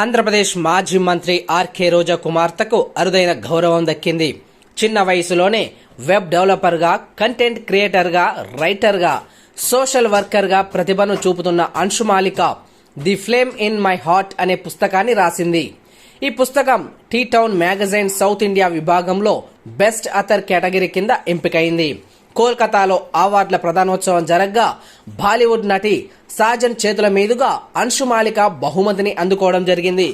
ఆంధ్రప్రదేశ్ మాజీ మంత్రి ఆర్కే రోజా కుమార్తెకు అరుదైన గౌరవం దక్కింది. చిన్న వయసులోనే వెబ్ డెవలపర్గా కంటెంట్ క్రియేటర్గా రైటర్గా సోషల్ వర్కర్గా ప్రతిభను చూపుతున్న Anshumalika the flame in my heart అనే పుస్తకాన్ని రాసింది. ఈ పుస్తకం T town magazine South India విభాగంలో బెస్ట్ అథర్ కేటగిరీ కింద ఎంపికైంది. కోల్కతాలో అవార్డుల ప్రధానోత్సవం జరగ్గా. బాలీవుడ్ నటి సాజన్ చేతుల మీదుగా అంశుమాలిక బహుమతిని అందుకోవడం జరిగింది.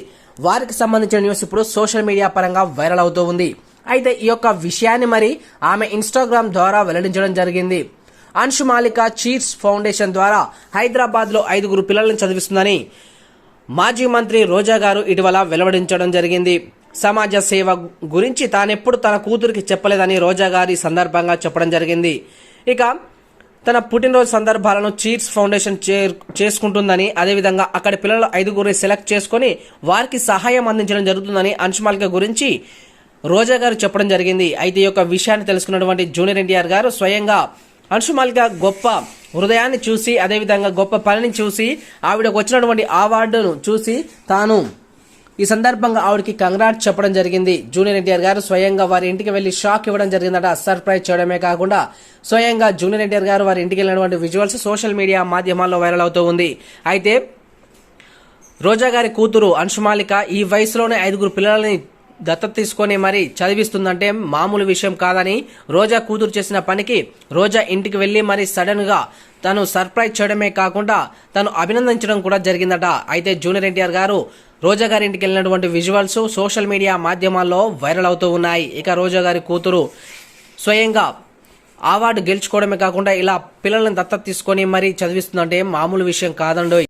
వారికి సంబంధించిన న్యూస్ ఇప్పుడు సోషల్ మీడియా పరంగా వైరల్ అవుతూ ఉంది. అయితే ఈ యొక్క విషయాన్ని మరి ఆమె ఇన్స్టాగ్రామ్ ద్వారా వెల్లడించడం జరిగింది. అంశుమాలిక చీర్స్ ఫౌండేషన్ ద్వారా హైదరాబాద్లో ఐదుగురు పిల్లలను చదివిస్తుందని మాజీ మంత్రి రోజా గారు ఇటీవల వెలువడించడం జరిగింది. సమాజ సేవ గురించి తానెప్పుడు తన కూతురికి చెప్పలేదని రోజా గారి సందర్భంగా చెప్పడం జరిగింది. ఇక తన పుట్టినరోజు సందర్భాలను చీర్స్ ఫౌండేషన్ చే- చేసుకుంటుందని అదేవిధంగా అక్కడి పిల్లలు ఐదుగురిని సెలెక్ట్ చేసుకొని వారికి సహాయం అందించడం జరుగుతుందని అంశమాలిక గురించి రోజా గారు చెప్పడం జరిగింది. అయితే ఈ యొక్క విషయాన్ని తెలుసుకున్నటువంటి జూనియర్ ఎన్టీఆర్ గారు స్వయంగా అంశుమాలిక గొప్ప హృదయాన్ని చూసి అదేవిధంగా గొప్ప పనిని చూసి ఆవిడకు వచ్చినటువంటి అవార్డును చూసి తాను ఈ సందర్భంగా ఆవిడకి కంగ్రాట్ చెప్పడం జరిగింది. జూనియర్ ఎన్టీఆర్ గారు స్వయంగా వారి ఇంటికి వెళ్ళి షాక్ ఇవ్వడం జరిగిందట. సర్ప్రైజ్ చేయడమే కాకుండా స్వయంగా జూనియర్ ఎన్టీఆర్ గారు వారి ఇంటికి వెళ్ళినటువంటి విజువల్స్ సోషల్ మీడియా మాధ్యమాల్లో వైరల్ అవుతూ ఉంది. అయితే రోజా గారి కూతురు అంశుమాలిక ఈ వయసులోనే ఐదుగురు పిల్లలని దత్తత తీసుకొని మరి చదివిస్తుందంటే మామూలు విషయం కాదని రోజా కూతురు చేసిన పనికి రోజా ఇంటికి వెళ్ళి మరి సడన్గా తను సర్ప్రైజ్ చేయడమే కాకుండా తను అభినందించడం కూడా జరిగిందట. అయితే జూనియర్ ఎన్టీఆర్ గారు రోజా గారి ఇంటికి వెళ్ళినటువంటి విజువల్స్ సోషల్ మీడియా మాధ్యమాల్లో వైరల్ అవుతూ ఉన్నాయి. ఇక రోజా గారి కూతురు స్వయంగా అవార్డు గెలుచుకోవడమే కాకుండా ఇలా పిల్లల్ని దత్తత తీసుకొని మరి చదివిస్తుందంటే మామూలు విషయం కాదండోయ్.